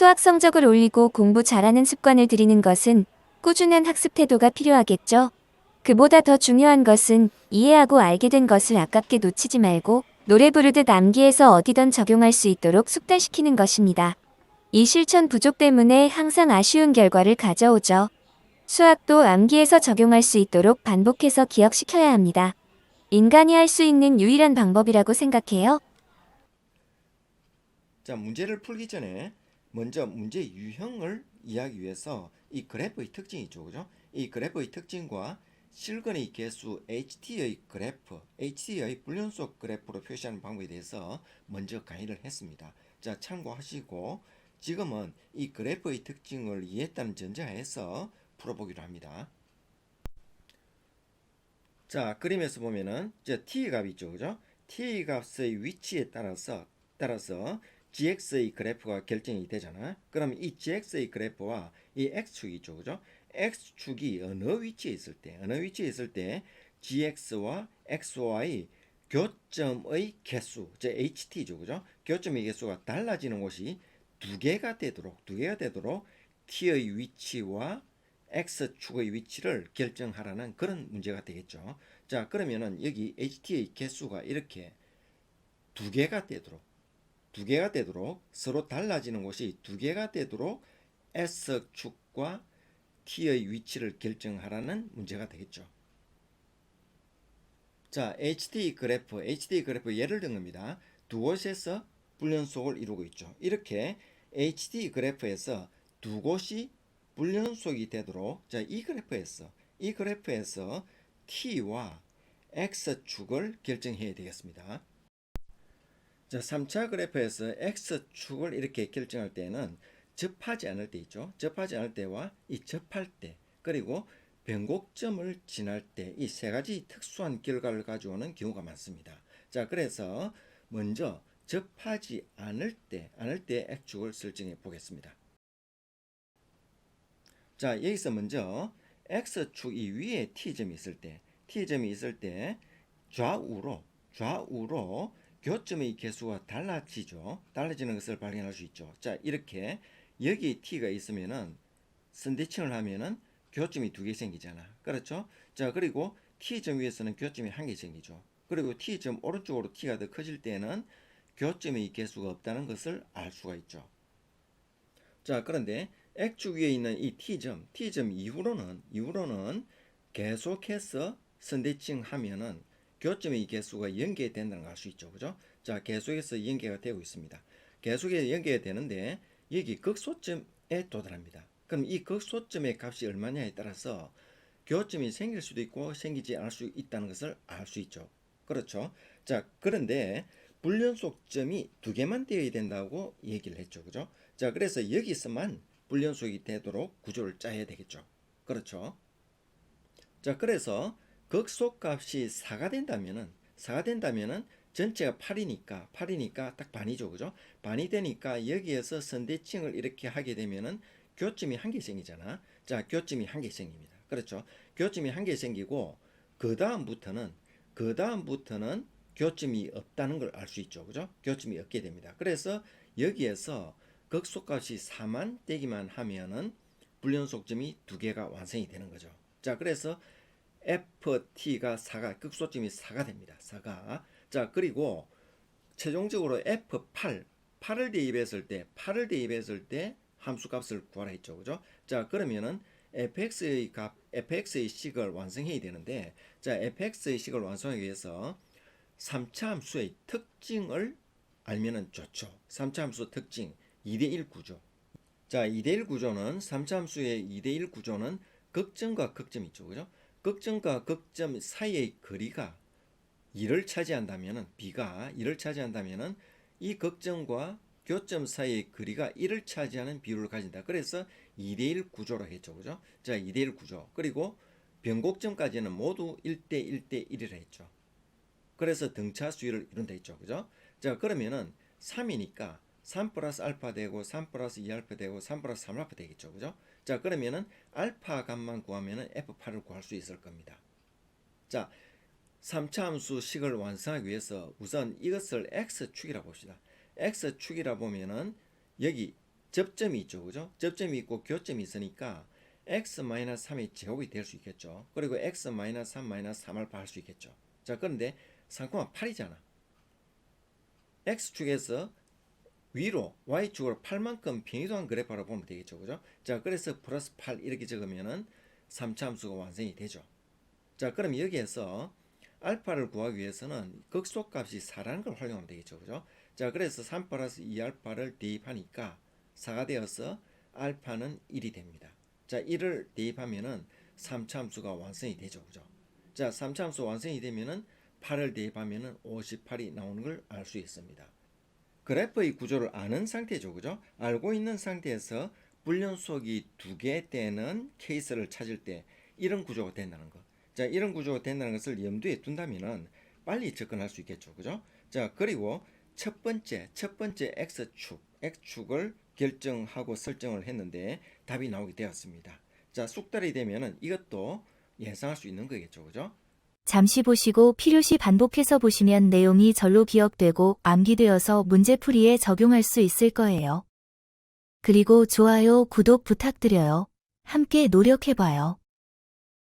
수학 성적을 올리고 공부 잘하는 습관을 들이는 것은 꾸준한 학습 태도가 필요하겠죠. 그보다 더 중요한 것은 이해하고 알게 된 것을 아깝게 놓치지 말고 노래 부르듯 암기해서 어디든 적용할 수 있도록 숙달시키는 것입니다. 이 실천 부족 때문에 항상 아쉬운 결과를 가져오죠. 수학도 암기해서 적용할 수 있도록 반복해서 기억시켜야 합니다. 인간이 할 수 있는 유일한 방법이라고 생각해요. 자, 문제를 풀기 전에 먼저 문제 유형을 이해하기 위해서 이 그래프의 특징이 있죠. 그죠? 이 그래프의 특징과 실근의 개수 HT의 그래프, HT의 불연속 그래프로 표시하는 방법에 대해서 먼저 강의를 했습니다. 자, 참고하시고 지금은 이 그래프의 특징을 이해했다는 전제하에서 풀어보기로 합니다. 자, 그림에서 보면은 저 t 값이 있죠. 그죠? t 값의 위치에 따라서 따라서 gx의 그래프가 결정이 되잖아. 그럼 이 gx의 그래프와 이 x축이 있죠. 그죠? x축이 어느 위치에 있을 때, 어느 위치에 있을 때 gx와 xy 교점의 개수, 즉 ht죠. 그죠? 교점의 개수가 달라지는 곳이 두 개가 되도록, 두 개가 되도록 t의 위치와 x축의 위치를 결정하라는 그런 문제가 되겠죠. 자, 그러면은 여기 ht의 개수가 이렇게 두 개가 되도록 두 개가 되도록 서로 달라지는 곳이 두 개가 되도록 S축과 T의 위치를 결정하라는 문제가 되겠죠. 자, HT 그래프, HT 그래프 예를 든 겁니다. 두 곳에서 불연속을 이루고 있죠. 이렇게 HT 그래프에서 두 곳이 불연속이 되도록 자, 이 그래프에서 이 그래프에서 T와 X축을 결정해야 되겠습니다. 자, 3차 그래프에서 x축을 이렇게 결정할 때는 접하지 않을 때 있죠. 접하지 않을 때와 이 접할 때 그리고 변곡점을 지날 때 이 세 가지 특수한 결과를 가져오는 경우가 많습니다. 자, 그래서 먼저 접하지 않을 때, 않을 때 x축을 설정해 보겠습니다. 자, 여기서 먼저 x축 이 위에 t점이 있을 때, t점이 있을 때 좌우로 좌우로 교점의 개수가 달라지죠. 달라지는 것을 발견할 수 있죠. 자, 이렇게 여기 t가 있으면은 선대칭을 하면은 교점이 두 개 생기잖아. 그렇죠? 자, 그리고 t점 위에서는 교점이 한 개 생기죠. 그리고 t점 오른쪽으로 t가 더 커질 때는 교점의 개수가 없다는 것을 알 수가 있죠. 자, 그런데 x축 위에 있는 이 t점, t점 이후로는 이후로는 계속해서 선대칭 하면은 교점의 개수가 연계된다는 걸 알 수 있죠. 그죠? 자, 계속해서 연계가 되고 있습니다. 계속해서 연계가 되는데 여기 극소점에 도달합니다. 그럼 이 극소점의 값이 얼마냐에 따라서 교점이 생길 수도 있고 생기지 않을 수 있다는 것을 알 수 있죠. 그렇죠? 자, 그런데 불연속점이 두 개만 되어야 된다고 얘기를 했죠. 그죠? 자, 그래서 여기서만 불연속이 되도록 구조를 짜야 되겠죠. 그렇죠? 자, 그래서 극소값이 4가 된다면은 4가 된다면은 전체가 8이니까 8이니까 딱 반이죠. 그죠? 반이 되니까 여기에서 선대칭을 이렇게 하게 되면은 교점이 한 개 생기잖아. 자, 교점이 한 개 생깁니다. 그렇죠? 교점이 한 개 생기고 그 다음부터는 그 다음부터는 교점이 없다는 걸 알 수 있죠. 그죠? 교점이 없게 됩니다. 그래서 여기에서 극소값이 4만 떼기만 하면은 불연속점이 두 개가 완성이 되는 거죠. 자, 그래서 FT가 4가 극소점이 4가 됩니다. 4가. 자, 그리고 최종적으로 F8 8을 대입했을 때 8을 대입했을 때 함수 값을 구하라 했죠. 그죠? 자, 그러면은 fx의 값 fx의 식을 완성해야 되는데 자, fx의 식을 완성하기 위해서 3차 함수의 특징을 알면은 좋죠. 3차 함수 특징 2대1 구조. 자, 2대1 구조는 3차 함수의 2대1 구조는 극점과 극점 있죠. 그죠? 극점과 극점 사이의 거리가 2를 차지한다면은 b가 2를 차지한다면은 이 극점과 교점 사이의 거리가 1을 차지하는 비율을 가진다. 그래서 2대1 구조로 했죠. 그죠? 자, 2대1 구조. 그리고 변곡점까지는 모두 1대 1대 1이라 했죠. 그래서 등차 수위를 이룬다 했죠. 그죠? 자, 그러면은 3이니까 3 플러스 알파 되고 3 플러스 2알파 되고 3 플러스 3알파 되겠죠. 그죠? 자, 그러면은 알파 값만 구하면은 F8을 구할 수 있을 겁니다. 자, 3차 함수 식을 완성하기 위해서 우선 이것을 x축이라 봅시다. x축이라 보면은 여기 접점이 있죠. 그죠? 접점이 있고 교점이 있으니까 x-3의 제곱이 될 수 있겠죠. 그리고 x-3-3을 할수 있겠죠. 자, 그런데 상코가 8이잖아. x축에서 위로 y축으로 8만큼 평이동한 그래프로 보면 되겠죠. 그죠? 자, 그래서 플러스 8 이렇게 적으면은 3차 함수가 완성이 되죠. 자, 그럼 여기에서 알파를 구하기 위해서는 극소값이 4라는 걸 활용하면 되겠죠. 그죠? 자, 그래서 3 플러스 2알파를 대입하니까 4가 되어서 알파는 1이 됩니다. 자, 1을 대입하면은 3차 함수가 완성이 되죠. 그죠? 자, 3차 함수 완성이 되면은 8을 대입하면은 58이 나오는 걸 알 수 있습니다. 그래프의 구조를 아는 상태죠. 그죠? 알고 있는 상태에서 불연속이 두 개 되는 케이스를 찾을 때 이런 구조가 된다는 거. 자, 이런 구조가 된다는 것을 염두에 둔다면은 빨리 접근할 수 있겠죠. 그죠? 자, 그리고 첫 번째, 첫 번째 x축, x축을 결정하고 설정을 했는데 답이 나오게 되었습니다. 자, 숙달이 되면은 이것도 예상할 수 있는 거겠죠. 그죠? 잠시 보시고 필요시 반복해서 보시면 내용이 절로 기억되고 암기되어서 문제풀이에 적용할 수 있을 거예요. 그리고 좋아요, 구독 부탁드려요. 함께 노력해봐요.